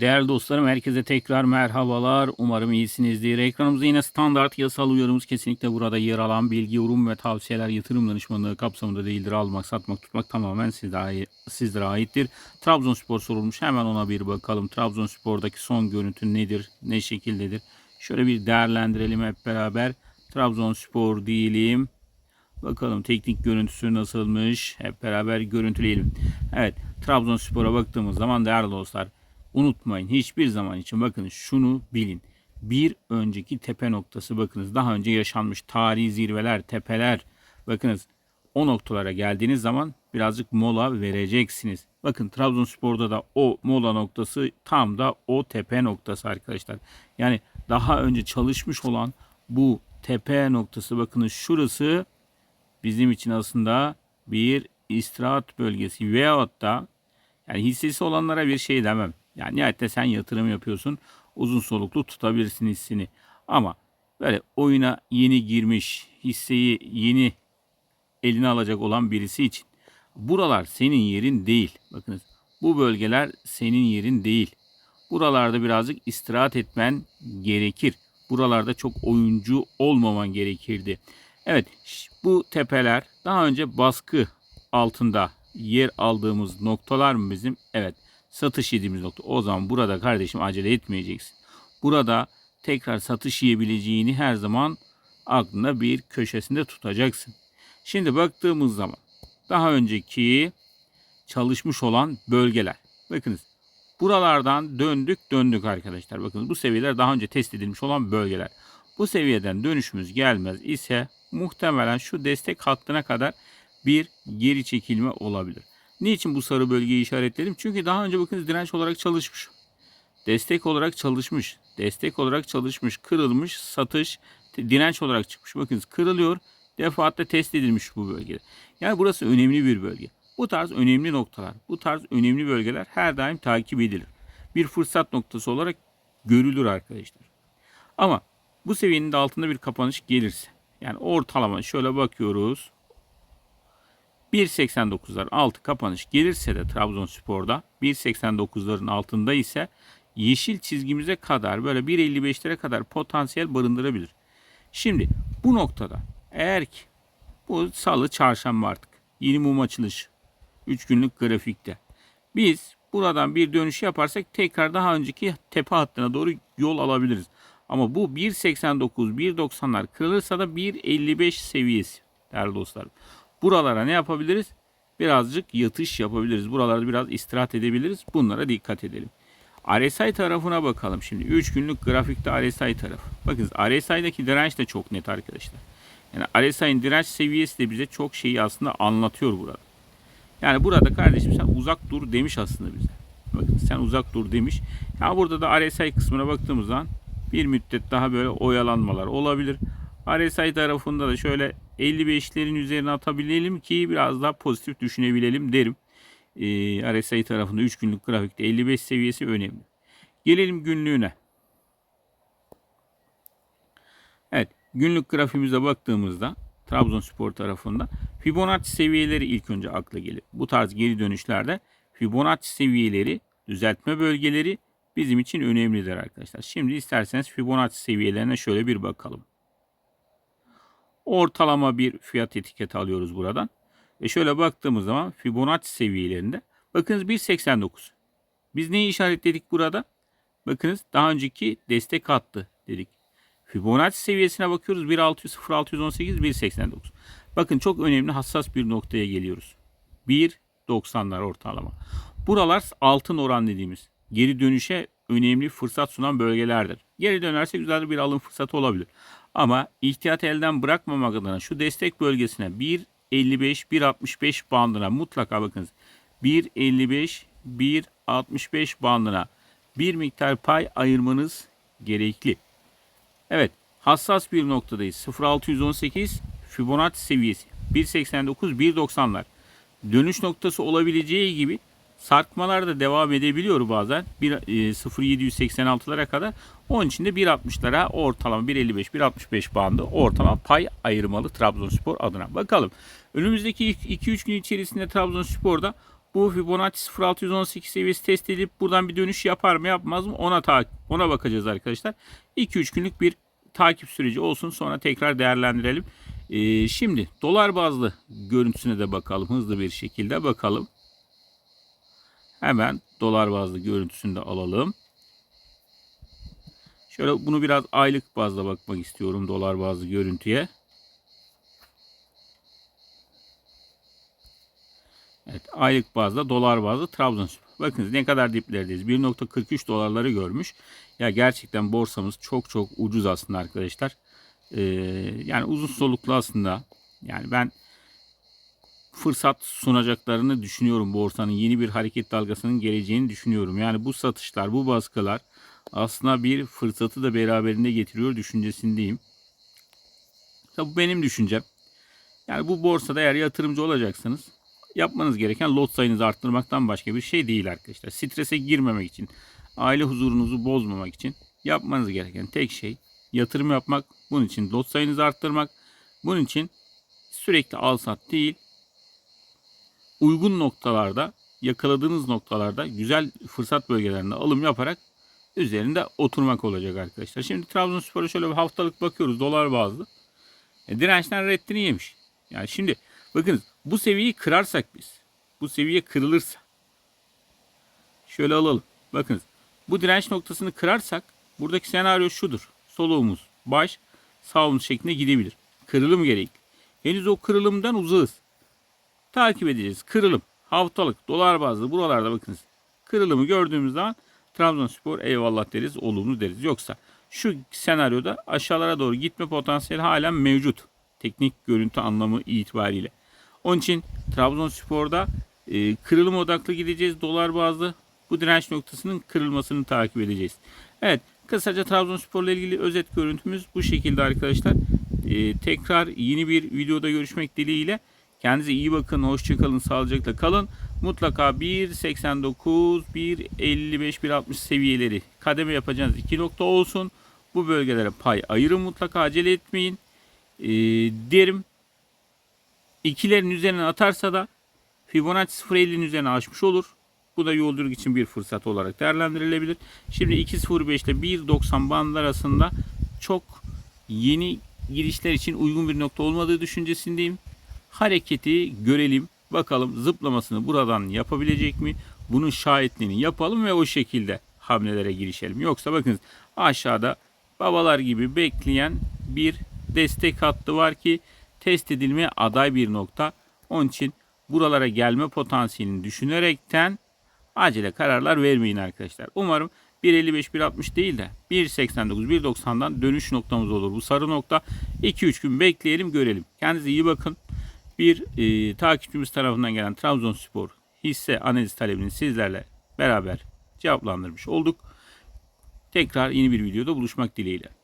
Değerli dostlarım herkese tekrar merhabalar. Umarım iyisinizdir. Ekranımızda yine standart yasal uyarımız kesinlikle burada yer alan bilgi, yorum ve tavsiyeler yatırım danışmanlığı kapsamında değildir. Almak, satmak, tutmak tamamen sizlere, sizlere aittir. Trabzonspor sorulmuş. Hemen ona bir bakalım. Trabzonspor'daki son görüntü nedir? Ne şekildedir? Şöyle bir değerlendirelim hep beraber. Trabzonspor diyelim. Bakalım teknik görüntüsü nasılmış. Hep beraber görüntüleyelim. Evet Trabzonspor'a baktığımız zaman değerli dostlar unutmayın hiçbir zaman için bakın şunu bilin. Bir önceki tepe noktası bakınız daha önce yaşanmış tarihi zirveler, tepeler bakınız o noktalara geldiğiniz zaman birazcık mola vereceksiniz. Bakın Trabzonspor'da da o mola noktası tam da o tepe noktası arkadaşlar. Yani daha önce çalışmış olan bu tepe noktası bakınız şurası bizim için aslında bir istirahat bölgesi veyahut da yani hissesi olanlara bir şey demem. Yani nihayette sen yatırım yapıyorsun. Uzun soluklu tutabilirsin hissini. Ama böyle oyuna yeni girmiş, hisseyi yeni eline alacak olan birisi için buralar senin yerin değil. Bakınız bu bölgeler senin yerin değil. Buralarda birazcık istirahat etmen gerekir. Buralarda çok oyuncu olmaman gerekirdi. Evet bu tepeler daha önce baskı altında yer aldığımız noktalar mı bizim? Evet satış yediğimiz nokta. O zaman burada kardeşim acele etmeyeceksin. Burada tekrar satış yiyebileceğini her zaman aklında bir köşesinde tutacaksın. Şimdi baktığımız zaman daha önceki çalışmış olan bölgeler. Bakınız buralardan döndük döndük arkadaşlar. Bakın bu seviyeler daha önce test edilmiş olan bölgeler. Bu seviyeden dönüşümüz gelmez ise muhtemelen şu destek hattına kadar bir geri çekilme olabilir. Niçin bu sarı bölgeyi işaretledim? Çünkü daha önce bakınız direnç olarak çalışmış. Destek olarak çalışmış. Destek olarak çalışmış. Kırılmış. Satış direnç olarak çıkmış. Bakınız kırılıyor. Defaatle test edilmiş bu bölgede. Yani burası önemli bir bölge. Bu tarz önemli noktalar, bu tarz önemli bölgeler her daim takip edilir. Bir fırsat noktası olarak görülür arkadaşlar. Ama bu seviyenin de altında bir kapanış gelirse yani ortalama şöyle bakıyoruz. 1.89'lar altı kapanış gelirse de Trabzonspor'da 1.89'ların altında ise yeşil çizgimize kadar böyle 1.55'lere kadar potansiyel barındırabilir. Şimdi bu noktada eğer ki bu salı çarşamba artık yeni mum açılış 3 günlük grafikte biz buradan bir dönüş yaparsak tekrar daha önceki tepe hattına doğru yol alabiliriz. Ama bu 1.89 1.90'lar kırılırsa da 1.55 seviyesi değerli dostlarım. Buralara ne yapabiliriz? Birazcık yatış yapabiliriz. Buralarda biraz istirahat edebiliriz. Bunlara dikkat edelim. RSI tarafına bakalım şimdi. 3 günlük grafikte RSI tarafı. Bakın RSI'daki direnç de çok net arkadaşlar. Yani RSI'nin direnç seviyesi de bize çok şeyi aslında anlatıyor burada. Yani burada kardeşim sen uzak dur demiş aslında bize. Bakın sen uzak dur demiş. Ya burada da RSI kısmına baktığımız zaman bir müddet daha böyle oyalanmalar olabilir. RSI tarafında da şöyle 55'lerin üzerine atabilelim ki biraz daha pozitif düşünebilelim derim. Ee, RSI tarafında 3 günlük grafikte 55 seviyesi önemli. Gelelim günlüğüne. Evet günlük grafiğimize baktığımızda Trabzonspor tarafında Fibonacci seviyeleri ilk önce akla gelir. Bu tarz geri dönüşlerde Fibonacci seviyeleri, düzeltme bölgeleri bizim için önemlidir arkadaşlar. Şimdi isterseniz Fibonacci seviyelerine şöyle bir bakalım. Ortalama bir fiyat etiketi alıyoruz buradan. Ve şöyle baktığımız zaman Fibonacci seviyelerinde bakınız 1.89. Biz neyi işaretledik burada? Bakınız daha önceki destek hattı dedik. Fibonacci seviyesine bakıyoruz 1.600, 0.618, 1.89. Bakın çok önemli hassas bir noktaya geliyoruz. 1.90'lar ortalama. Buralar altın oran dediğimiz geri dönüşe önemli fırsat sunan bölgelerdir. Geri dönerse güzel bir alım fırsatı olabilir. Ama ihtiyat elden bırakmamak adına şu destek bölgesine 1.55 1.65 bandına mutlaka bakınız. 1.55 1.65 bandına bir miktar pay ayırmanız gerekli. Evet hassas bir noktadayız. 0.618 Fibonacci seviyesi 1.89 1.90'lar. Dönüş noktası olabileceği gibi sarkmalar da devam edebiliyor bazen. Bir, e, 0.786'lara kadar. Onun için de 1.60'lara ortalama 1.55 1.65 bandı ortalama pay ayırmalı Trabzonspor adına. Bakalım önümüzdeki 2-3 gün içerisinde Trabzonspor'da Bu Fibonacci 0618 seviyesi test edip buradan bir dönüş yapar mı yapmaz mı ona ta ona bakacağız arkadaşlar. 2-3 günlük bir takip süreci olsun sonra tekrar değerlendirelim. Ee, şimdi dolar bazlı görüntüsüne de bakalım hızlı bir şekilde bakalım. Hemen dolar bazlı görüntüsünü de alalım. Şöyle bunu biraz aylık bazda bakmak istiyorum dolar bazlı görüntüye. Evet aylık bazda dolar bazlı Trabzonspor. Bakınız ne kadar diplerdeyiz. 1.43 dolarları görmüş. Ya gerçekten borsamız çok çok ucuz aslında arkadaşlar. Ee, yani uzun soluklu aslında. Yani ben fırsat sunacaklarını düşünüyorum borsanın. Yeni bir hareket dalgasının geleceğini düşünüyorum. Yani bu satışlar, bu baskılar aslında bir fırsatı da beraberinde getiriyor düşüncesindeyim. Tabi bu benim düşüncem. Yani bu borsada eğer yatırımcı olacaksanız yapmanız gereken lot sayınızı arttırmaktan başka bir şey değil arkadaşlar. Strese girmemek için, aile huzurunuzu bozmamak için yapmanız gereken tek şey yatırım yapmak. Bunun için lot sayınızı arttırmak. Bunun için sürekli al sat değil, uygun noktalarda, yakaladığınız noktalarda güzel fırsat bölgelerinde alım yaparak üzerinde oturmak olacak arkadaşlar. Şimdi Trabzonspor'a şöyle bir haftalık bakıyoruz dolar bazlı. E, dirençten reddini yemiş. Yani şimdi bakın bu seviyeyi kırarsak biz, bu seviye kırılırsa şöyle alalım. Bakınız bu direnç noktasını kırarsak buradaki senaryo şudur. Soluğumuz baş, sağ omuz şeklinde gidebilir. Kırılım gerekli. Henüz o kırılımdan uzağız. Takip edeceğiz. Kırılım. Haftalık, dolar bazlı buralarda bakınız. Kırılımı gördüğümüz zaman Trabzonspor eyvallah deriz, olumlu deriz. Yoksa şu senaryoda aşağılara doğru gitme potansiyeli halen mevcut. Teknik görüntü anlamı itibariyle. Onun için Trabzonspor'da e, kırılım odaklı gideceğiz dolar bazlı. Bu direnç noktasının kırılmasını takip edeceğiz. Evet kısaca Trabzonspor'la ilgili özet görüntümüz bu şekilde arkadaşlar. E, tekrar yeni bir videoda görüşmek dileğiyle. Kendinize iyi bakın. Hoşçakalın. Sağlıcakla kalın. Mutlaka 1.89, 1.55, 1.60 seviyeleri kademe yapacağınız iki nokta olsun. Bu bölgelere pay ayırın mutlaka acele etmeyin. Ee, derim. İkilerin üzerine atarsa da Fibonacci 0.50'nin üzerine aşmış olur. Bu da yolculuk için bir fırsat olarak değerlendirilebilir. Şimdi 2.05 ile 1.90 bandlar arasında çok yeni girişler için uygun bir nokta olmadığı düşüncesindeyim. Hareketi görelim. Bakalım zıplamasını buradan yapabilecek mi? Bunun şahitliğini yapalım ve o şekilde hamlelere girişelim. Yoksa bakın aşağıda babalar gibi bekleyen bir destek hattı var ki test edilmeye aday bir nokta. Onun için buralara gelme potansiyelini düşünerekten acele kararlar vermeyin arkadaşlar. Umarım 1.55 1.60 değil de 1.89 1.90'dan dönüş noktamız olur. Bu sarı nokta 2-3 gün bekleyelim görelim. Kendinize iyi bakın bir e, takipçimiz tarafından gelen Trabzonspor hisse analiz talebini sizlerle beraber cevaplandırmış olduk. Tekrar yeni bir videoda buluşmak dileğiyle.